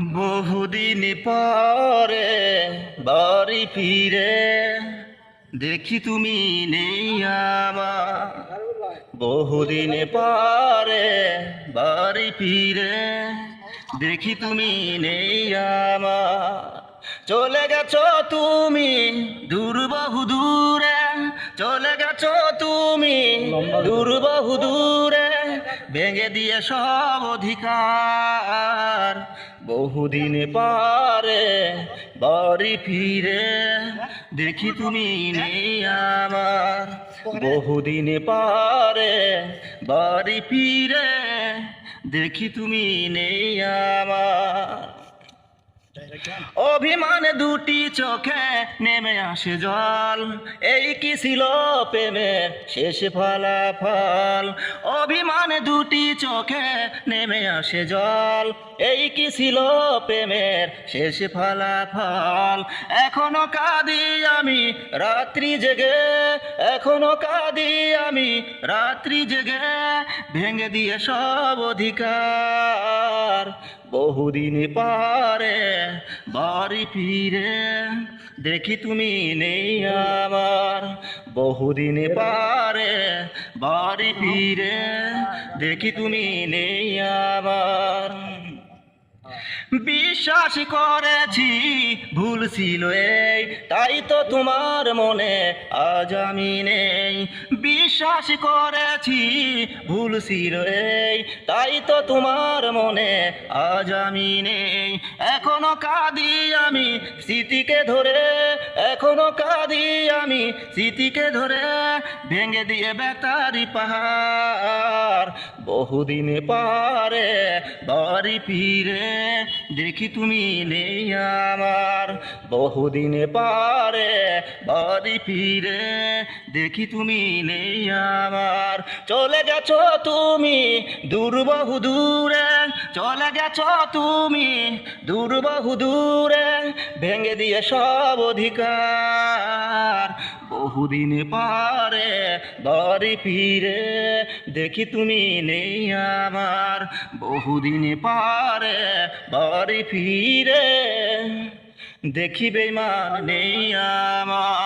বহুদিন পরে বাড়ি ফিরে দেখি তুমি নেই আমার। বহুদিন পরে বাড়ি ফিরে দেখি তুমি নেই আমার। চলে গেছো তুমি দূর বহু দূরে চলে গেছো তুমি দূর। বহু দূরে ভেঙে দিয়ে সব অধিকার। বহুদিন পারে বাড়ি ফিরে, দেখি তুমি নেই আমার। বহুদিন পারে বাড়ি ফিরে, দেখি তুমি নেই আমার। অভিমান দুটি চোখে নেমে আসে জল। এই কি ছিল প্রেমের শেষ ফলাফল। অভিমানে দুটি চোখে নেমে আসে জল। এই কি ছিল প্রেমের? শেষ ফলাফল। এখনও কাঁদি আমি রাত্রি জেগে। এখনও কাঁদি আমি রাত্রি জেগে। ভেঙে দিয়ে সব অধিকার। বহুদিন পারে বাড়ি ফিরে। দেখি তুমি নেই আমার, বহুদিন পারে বাড়ি ফিরে। দেখি তুমি নেই আমার। বিশ্বাস করেছি ছিল এই, তাই তো তোমার মনে আজ আমি নেই। বিশ্বাস করেছি, ভুল ছিল এই, তাই তো তোমার মনে আজ আমি নেই। এখনও কাঁদি আমি স্মৃতিকে ধরে, এখনও কাঁদি আমি স্মৃতিকে ধরে, ভেঙে দিয়ে বেতারি পাহাড়। বহুদিন পারে বাড়ি ফিরে দেখি তুমি নেই আমার। বহুদিন পারে বাড়ি ফিরে, দেখি তুমি নেই আমার। চলে গেছো তুমি দূর বহু দূরে, চলে গেছো তুমি দূর বহু দূরে, ভেঙে দিয়ে সব অধিকার। বহুদিন পারে বাড়ি ফিরে, দেখি তুমি নেই আমার। বহুদিন পারে বাড়ি ফিরে। দেখি বেমান নেই আমার।